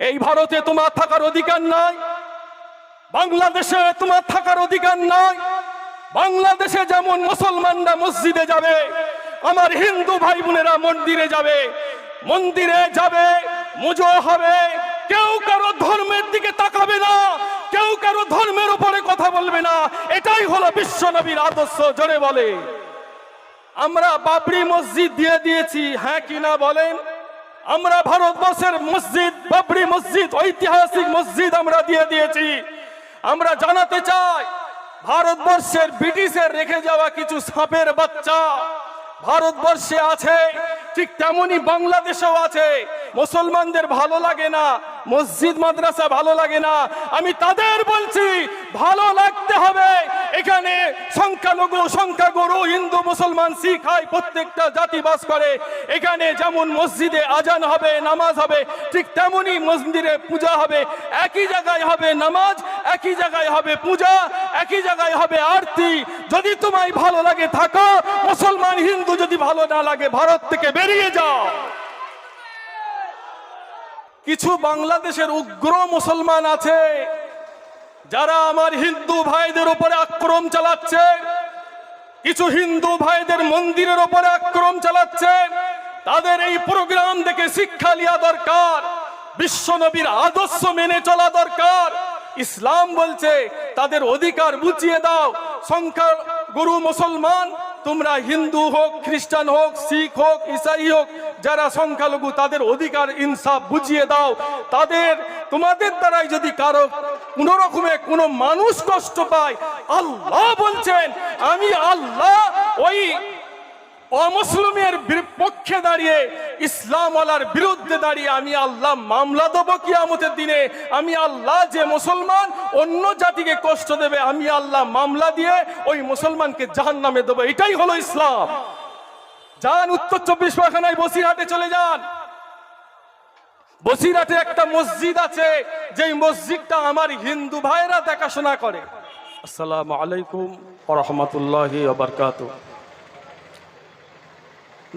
এই ভারতে তোমার থাকার অধিকার নাই। বাংলাদেশে তোমার থাকার অধিকার নাই। বাংলাদেশে যেমন মুসলমানরা মসজিদে যাবে, আমার হিন্দু ভাই বোনেরা মন্দিরে যাবে মন্দিরে যাবে, মুজো হবে। কেউ কারও ধর্মের দিকে তাকাবে না, কেউ কারও ধর্মের উপরে কথা বলবে না। এটাই হলো বিশ্ব নবীর আদর্শ, জোরে বলে। আমরা বাবরি মসজিদ দিয়ে দিয়েছি হ্যাঁ কিনা বলেন? আমরা ভারতবর্ষের মসজিদ, বাবরি মসজিদ, ঐতিহাসিক মসজিদ আমরা দিয়ে দিয়েছি। আমরা জানাতে চাই, ভারতবর্ষের ব্রিটিশের রেখে যাওয়া কিছু সাপের বাচ্চা ভারতবর্ষে আছে, ঠিক তেমনি বাংলাদেশেও আছে। মুসলমানদের ভালো লাগে না, মসজিদ, মাদ্রাসা ভালো লাগে না। আমি তাদের বলছি, ভালো লাগতে হবে। এখানে সংখ্যালঘু, সংখ্যাগুরু, হিন্দু, মুসলমান, শিখ হয় প্রত্যেকটা জাতি বাস করে। এখানে যেমন মসজিদে আজান হবে, নামাজ হবে, ঠিক তেমনি মন্দিরে পূজা হবে। একই জায়গায় হবে নামাজ, একই জায়গায় হবে পূজা, একই জায়গায় হবে আরতি। যদি তোমায় ভালো লাগে, থাকো। মুসলমান, হিন্দু যদি ভালো না লাগে, ভারত থেকে বেরিয়ে যাও। কিছু বাংলাদেশের উগ্র মুসলমান আছে। যারা আমার হিন্দু ভাইদের উপরে আক্রম চালাচ্ছে, কিছু হিন্দু ভাইদের মন্দিরের উপরে আক্রম চালাচ্ছে, তাদের এই প্রোগ্রাম দেখে শিক্ষা নেওয়া দরকার বিশ্বনবীর আদর্শ মেনে চলা দরকার। ইসলাম বলছে, তাদের অধিকার বুঝিয়ে দাও সংখ্যা গুরু মুসলমান, তোমরা হিন্দু হোক, খ্রিস্টান হোক, শিখ হোক, ইসাই হোক যারা সংখ্যালঘু, তাদের অধিকার, ইনসাফ বুঝিয়ে দাও। তাদের, তোমাদের দ্বারাই যদি কারও কোন রকমে কোনো মানুষ কষ্ট পায়, আল্লাহ বলছেন, আমি আল্লাহ ওই অমুসলিমের পক্ষে দাঁড়িয়ে, ইসলামওয়ালার বিরুদ্ধে দাঁড়িয়ে আমি আল্লাহ মামলা দেবো কিয়ামতের দিনে। আমি আল্লাহ যে মুসলমান, অন্য জাতিকে কষ্ট দেবে, আমি আল্লাহ মামলা দিয়ে ওই মুসলমানকে জাহান নামে দেবো। এটাই হলো ইসলাম। যান, উত্তর চব্বিশ পরগনায় বসিরহাটে চলে যান। বসিরহাটে একটা মসজিদ আছে, যেই মসজিদটা আমার হিন্দু ভাইরা দেখাশোনা করে। আসসালামু আলাইকুম রহমতুল্লাহি বারকাতুহ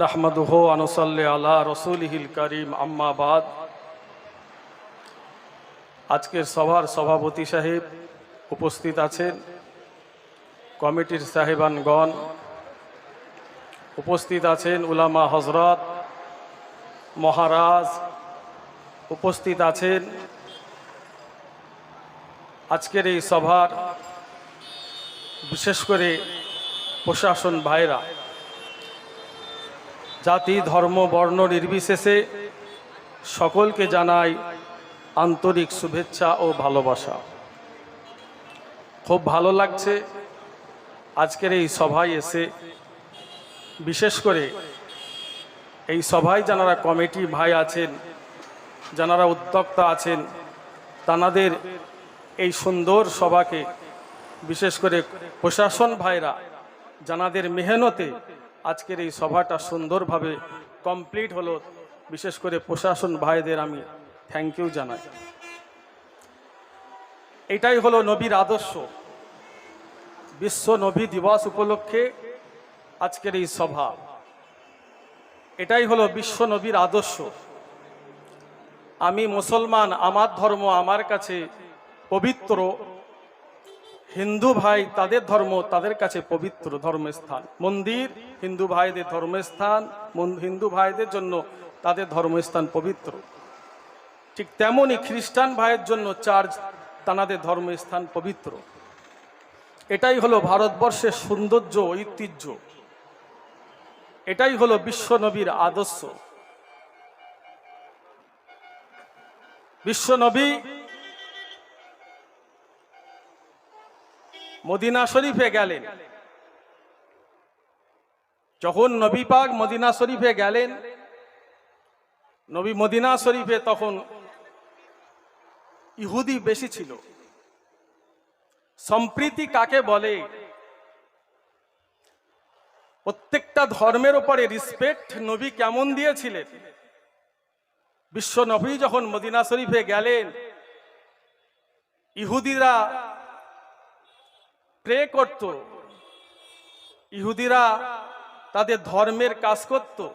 নাহমাদুহ আনুসাল্লি আলা রসুলহিল করিম আম্মাবাদ আজকের সভার সভাপতি সাহেব উপস্থিত আছেন। কমিটির সাহেবানগণ উপস্থিত আছেন উলামা হজরত মহারাজ, উপস্থিত আছেন আজকের এই সভার বিশেষ করে প্রশাসন ভাইরা। জাতি, ধর্ম, বর্ণ নির্বিশেষে সকলকে জানাই আন্তরিক শুভেচ্ছা ও ভালোবাসা। খুব ভালো লাগছে আজকের এই সভায় এসে বিশেষ করে এই সভায় যারা কমিটি ভাই আছেন যারা উদ্যোক্তা আছেন, তানাদের এই সুন্দর সভাকে বিশেষ করে প্রশাসন ভাইরা জানাদের মেহনতে আজকের এই সভাটা সুন্দরভাবে কমপ্লিট হলো। বিশেষ করে প্রশাসন ভাইদের আমি থ্যাংক ইউ জানাই। এটাই হলো নবীর আদর্শ। বিশ্ব নবী দিবস উপলক্ষে আজকের এই সভা। এটাই হলো বিশ্ব নবীর আদর্শ। আমি মুসলমান, আমার ধর্ম আমার কাছে পবিত্র। হিন্দু ভাই তাদের ধর্ম তাদের কাছে পবিত্র ধর্মস্থান। মন্দির, হিন্দু ভাইদের ধর্মস্থান হিন্দু ভাইদের জন্য তাদের ধর্মস্থান পবিত্র। ঠিক তেমনই খ্রিস্টান ভাইয়ের জন্য চার্চ তানাদের ধর্মস্থান পবিত্র। এটাই হলো ভারতবর্ষের সৌন্দর্য, ঐতিহ্য। এটাই হলো বিশ্বনবীর আদর্শ। বিশ্বনবী মদিনা শরীফে গেলেন। যখন নবী পাক মদিনা শরীফে গেলেন, নবী মদিনা শরীফে তখন ইহুদি বেশি ছিল। সম্প্রীতি কাকে বলে? প্রত্যেকটা ধর্মের উপরে রিসপেক্ট নবী কেমন দিয়েছিলেন? বিশ্ব নবী যখন মদিনা শরীফে গেলেন, ইহুদিরা প্রে করত, ইহুদিরা তাদের ধর্মের কাজ করত,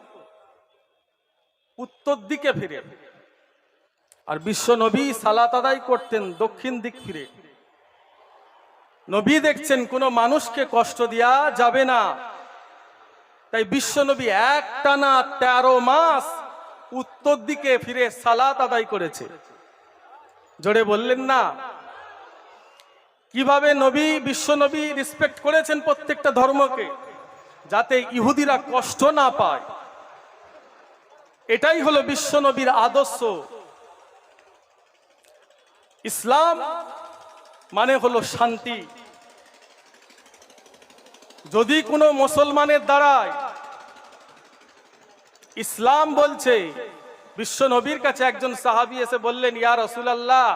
উত্তর দিকে ফিরে। আর বিশ্ব নবী সালাত আদায় করতেন দক্ষিণ দিক ফিরে। নবী দেখছেন কোনো মানুষকে কষ্ট দেওয়া যাবে না। তাই বিশ্ব নবী এক টানা তেরো মাস উত্তর দিকে ফিরে সালাত আদায় করেছে। জোরে বললেন না। কীভাবে নবী বিশ্ব নবী রেসপেক্ট করেছেন প্রত্যেকটা ধর্মকে? যাতে ইহুদিরা কষ্ট না পায়। এটাই হলো বিশ্ব নবীর আদর্শ। ইসলাম মানে হলো শান্তি। যদি কোনো মুসলমানের দ্বারায় ইসলাম বলছে, বিশ্ব নবীর কাছে একজন সাহাবি এসে বললেন, ইয়া রসুলাল্লাহ,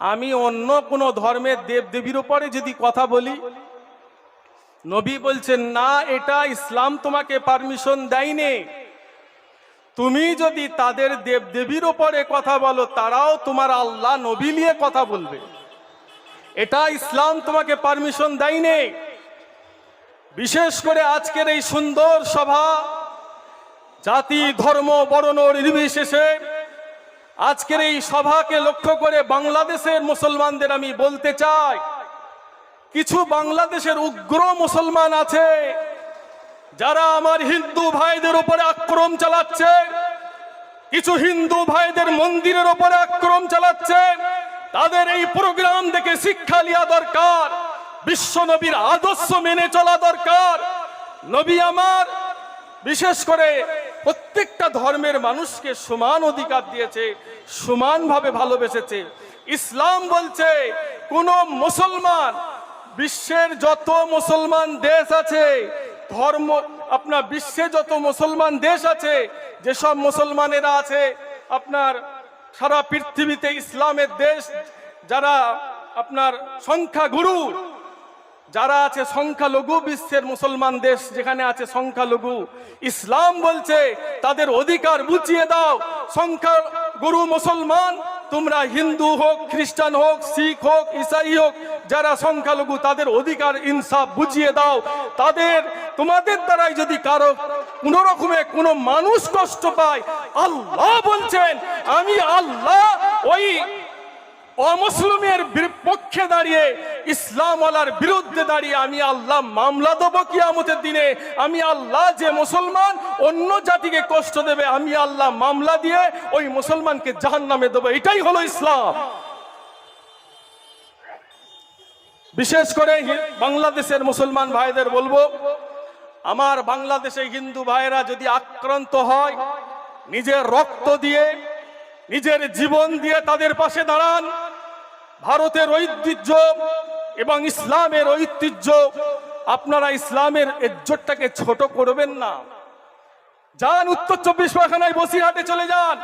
আমি অন্য কোনো ধর্মের দেব দেবীর উপরে যদি কথা বলি, নবী বলছেন, না, এটা ইসলাম তোমাকে পারমিশন দেয়নি। তুমি যদি তাদের দেব দেবীর ওপরে কথা বলো, তারাও তোমার আল্লাহ নবী নিয়ে কথা বলবে। এটা ইসলাম তোমাকে পারমিশন দেয়নি। বিশেষ করে আজকের এই সুন্দর সভা, জাতি, ধর্ম, বর্ণ নির্বিশেষে আজকের এই সভাকে লক্ষ্য করে বাংলাদেশের মুসলমানদের আমি বলতে চাই, কিছু বাংলাদেশের উগ্র মুসলমান আছে যারা আমার হিন্দু ভাইদের উপরে আক্রমণ চালাচ্ছে, কিছু হিন্দু ভাইদের মন্দিরের উপরে আক্রমণ চালাচ্ছে, তাদের এই প্রোগ্রাম দেখে শিক্ষা নেওয়া দরকার। বিশ্ব নবীর আদর্শ মেনে চলা দরকার। নবী আমার, বিশেষ করে প্রত্যেকটা ধর্মের মানুষকে সমান অধিকার দিয়েছে, সমানভাবে ভালোবেসেছে। ইসলাম বলছে, কোন মুসলমান, বিশ্বের যত মুসলমান দেশ আছে, ধর্ম, আপনার বিশ্বে যত মুসলমান দেশ আছে, যেসব মুসলমানেরা আছে, আপনার সারা পৃথিবীতে ইসলামের দেশ, যারা আপনার সংখ্যা সংখ্যাগুরু যারা আছে সংখ্যালঘু বিশ্বের মুসলমান দেশ, যেখানে আছে সংখ্যালঘু, ইসলাম বলছে, তাদের অধিকার বুঝিয়ে দাও। সংখ্যাগুরু মুসলমান, তোমরা হিন্দু হোক, খ্রিস্টান হোক, শিখ হোক, ইসাই হোক, যারা সংখ্যালঘু, তাদের অধিকার, ইনসাফ বুঝিয়ে দাও। তাদের, তোমাদের দ্বারাই যদি কারও কোন রকমে কোনো মানুষ কষ্ট পায়, আল্লাহ বলছেন, আমি আল্লাহ ওই অমুসলিমের বির- পক্ষে দাঁড়িয়ে, ইসলামওয়ালার বিরুদ্ধে দাঁড়িয়ে আমি আল্লাহ মামলা দেবো কিয়ামতের দিনে। আমি আল্লাহ যে মুসলমান, অন্য জাতিকে কষ্ট দেবে, আমি আল্লাহ মামলা দিয়ে ওই মুসলমানকে জাহান নামে দেবো। এটাই হলো ইসলাম। বিশেষ করে বাংলাদেশের মুসলমান ভাইদের বলব, আমার বাংলাদেশে হিন্দু ভাইরা যদি আক্রান্ত হয়, নিজের রক্ত দিয়ে, নিজের জীবন দিয়ে তাদের পাশে দাঁড়ান ভারতের ঐতিহ্য এবং ইসলামের ঐতিহ্য, আপনারা ইসলামের ইজ্জতটাকে ছোট করবেন না। যান উত্তর চব্বিশ পরগনায় বসিরহাটে চলে যান।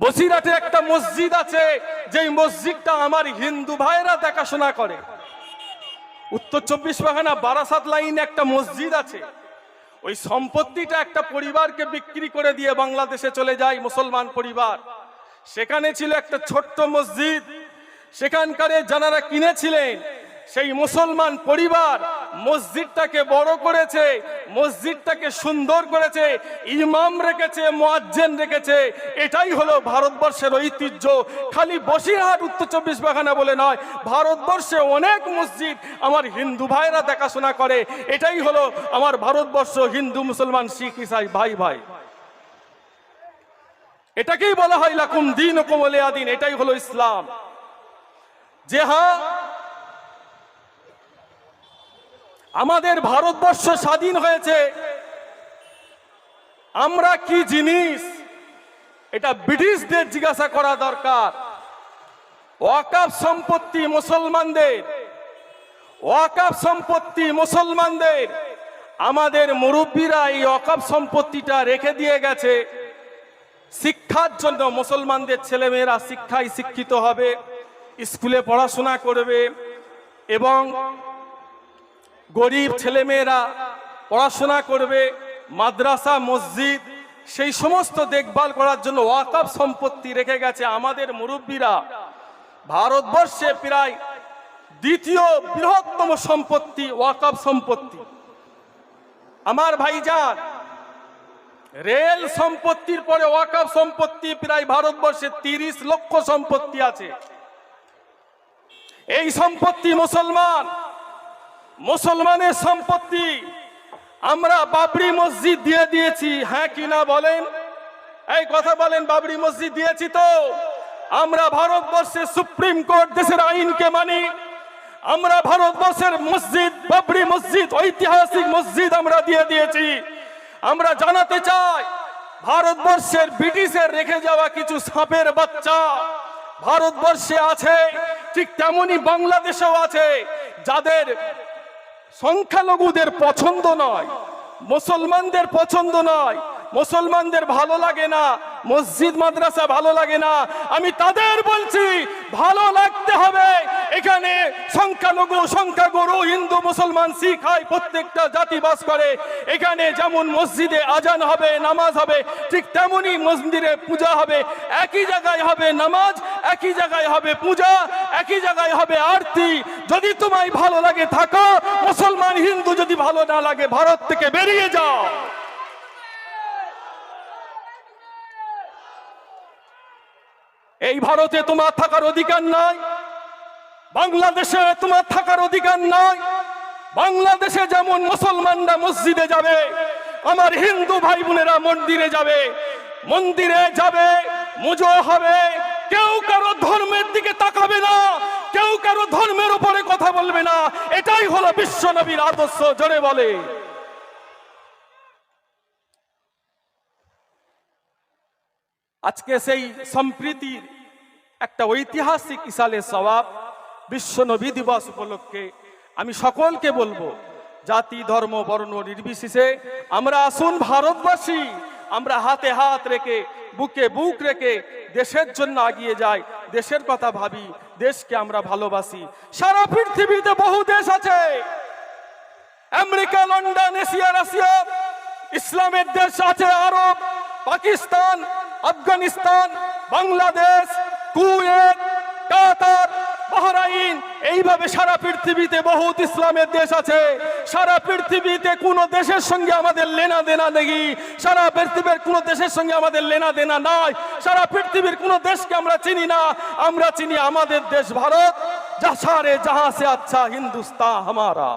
বসিরহাটে একটা মসজিদ আছে, যেই মসজিদটা আমার হিন্দু ভাইরা দেখাশোনা করে। উত্তর চব্বিশ পরগনা বারাসাত লাইনে একটা মসজিদ আছে। ওই সম্পত্তিটা একটা পরিবারকে বিক্রি করে দিয়ে বাংলাদেশে চলে যায় মুসলমান পরিবার। সেখানে ছিল একটা ছোট্ট মসজিদ। সেখানকারে যারা কিনেছিলেন। সেই মুসলমান পরিবার মসজিদটাকে বড় করেছে, মসজিদটাকে সুন্দর করেছে, ইমাম রেখেছে, মোয়াজ্জেন রেখেছে। এটাই হলো ভারতবর্ষের ঐতিহ্য। খালি বসিরহাট, উত্তর চব্বিশ পরগনা বলে নয়, ভারতবর্ষে অনেক মসজিদ আমার হিন্দু ভাইরা দেখাশোনা করে। এটাই হলো আমার ভারতবর্ষ হিন্দু মুসলমান শিখ, ইসাই, ভাই ভাই। এটাকেই বলা হয় লাকুম দিন ও কোমলিয়া দিন, এটাই হলো ইসলাম। যে হ্যাঁ আমাদের ভারতবর্ষ স্বাধীন হয়েছে। আমরা কি জিনিস, এটা ব্রিটিশদের জিজ্ঞাসা করা দরকার। ওয়াকাফ সম্পত্তি মুসলমানদের ওয়াকাফ সম্পত্তি মুসলমানদের, আমাদের মুরব্বীরা এই ওয়াকাফ সম্পত্তিটা রেখে দিয়ে গেছে। শিক্ষার জন্য মুসলমানদের ছেলেমেয়েরা শিক্ষায় শিক্ষিত হবে, স্কুলে পড়াশোনা করবে এবং গরিব ছেলেমেয়েরা পড়াশোনা করবে, মাদ্রাসা, মসজিদ, সেই সমস্ত দেখভাল করার জন্য ওয়াকাফ সম্পত্তি রেখে গেছে আমাদের মুরব্বীরা। ভারতবর্ষে প্রায় দ্বিতীয় বৃহত্তম সম্পত্তি ওয়াকাফ সম্পত্তি। আমার ভাইজান রেল সম্পত্তির পরে ওয়াকাফ সম্পত্তি, প্রায় ভারতবর্ষে তিরিশ লক্ষ সম্পত্তি আছে। এই সম্পত্তি মুসলমান, মুসলমানের সম্পত্তি আমরা বাবরি মসজিদ দিয়ে দিয়েছি। হ্যাঁ কি না বলেন? এই কথা বলেন, বাবরি মসজিদ দিয়েছি তো। আমরা ভারতবর্ষের সুপ্রিম কোর্ট দেশের আইনকে মানি। আমরা ভারতবর্ষের মসজিদ, বাবরি মসজিদ, ঐতিহাসিক মসজিদ আমরা দিয়ে দিয়েছি। আমরা জানাতে চাই, ভারতবর্ষের ব্রিটিশের রেখে যাওয়া কিছু সাপের বাচ্চা ভারতবর্ষে আছে, ঠিক তেমনি বাংলাদেশেও আছে, যাদের সংখ্যালঘুদের পছন্দ নয়, মুসলমানদের পছন্দ নয়, মুসলমানদের ভালো লাগে না, মসজিদ, মাদ্রাসা ভালো লাগে না। আমি তাদের বলছি, ভালো লাগতে হবে এখানে সংখ্যালঘু, সংখ্যাগুরু, হিন্দু, মুসলমান, শিখ হয় প্রত্যেকটা জাতি বাস করে। এখানে যেমন মসজিদে আজান হবে, নামাজ হবে, ঠিক তেমনি মন্দিরে পূজা হবে। একই জায়গায় হবে নামাজ, একই জায়গায় হবে পূজা, একই জায়গায় হবে আরতি। যদি তোমায় ভালো লাগে, থাকো। মুসলমান, হিন্দু যদি ভালো না লাগে, ভারত থেকে বেরিয়ে যাও। এই ভারতে তোমার থাকার অধিকার নাই। বাংলাদেশে তোমার থাকার অধিকার নাই। বাংলাদেশে যেমন মুসলমানরা মসজিদে যাবে, আমার হিন্দু ভাই বোনেরা মন্দিরে যাবে মন্দিরে যাবে, মুজো হবে। কেউ কারও ধর্মের দিকে তাকাবে না, কেউ কারও ধর্মের উপরে কথা বলবে না। এটাই হলো বিশ্ব নবীর আদর্শ, জোরে বলে। আজকে সেই সম্প্রীতির একটা ঐতিহাসিক ইসালে সবাব বিশ্ব নবী দিবস উপলক্ষে আমি সকলকে বলব, জাতি, ধর্ম, বর্ণ নির্বিশেষে আমরা আসুন ভারতবাসী, আমরা হাতে হাত রেখে, বুকে বুক রেখে দেশের জন্য আগিয়ে যাই। দেশের কথা ভাবি, দেশকে আমরা ভালোবাসি। সারা পৃথিবীতে বহু দেশ আছে। আমেরিকা, লন্ডন, এশিয়া, রাশিয়া, ইসলামের দেশ আছে Arab, Pakistan, Afghanistan, Bangladesh, Kuwait, Qatar এইভাবে সারা পৃথিবীতে বহুত ইসলামের দেশ আছে। সারা পৃথিবীতে কোন দেশের সঙ্গে আমাদের লেনা দেনা নেই। সারা পৃথিবীর কোন দেশের সঙ্গে আমাদের লেনা দেনা নাই। সারা পৃথিবীর কোন দেশকে আমরা চিনি না। আমরা চিনি আমাদের দেশ ভারত, যা সারে যাহা সে আচ্ছা হিন্দুস্তান হামারা।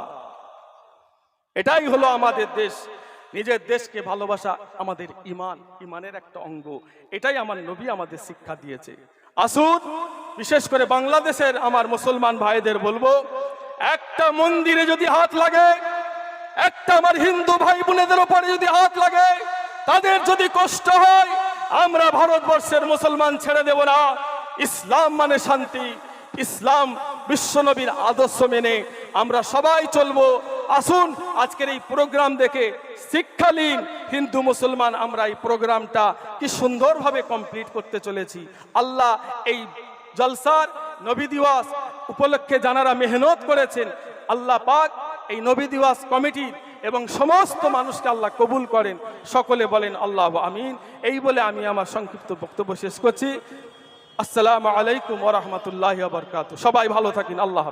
এটাই হলো আমাদের দেশ। নিজের দেশকে ভালোবাসা আমাদের ইমান, ইমানের একটা অঙ্গ। এটাই আমার নবী আমাদের শিক্ষা দিয়েছে। আসুন বিশেষ করে বাংলাদেশের আমার মুসলমান ভাইদের বলব, একটা মন্দিরে যদি হাত লাগে, একটা আমার হিন্দু ভাই বোনেদের উপরে যদি হাত লাগে, তাদের যদি কষ্ট হয়, আমরা ভারতবর্ষের মুসলমান ছেড়ে দেব না। ইসলাম মানে শান্তি, ইসলাম বিশ্বনবীর আদর্শ মেনে আমরা সবাই চলবো। আসুন, আজকের এই প্রোগ্রাম দেখে শিক্ষালীন হিন্দু মুসলমান আমরা এই প্রোগ্রামটা কি সুন্দরভাবে কমপ্লিট করতে চলেছি। আল্লাহ এই জলসার নবী দিবস উপলক্ষে জানারা মেহনত করেছেন। আল্লাহ পাক এই নবী দিবস কমিটি এবং সমস্ত মানুষকে আল্লাহ কবুল করেন। সকলে বলেন, আল্লাহ আমিন। এই বলে আমি আমার সংক্ষিপ্ত বক্তব্য শেষ করছি। আসসালামু আলাইকুম ওরহমতুল্লাহ বরকাত সবাই ভালো থাকেন। আল্লাহ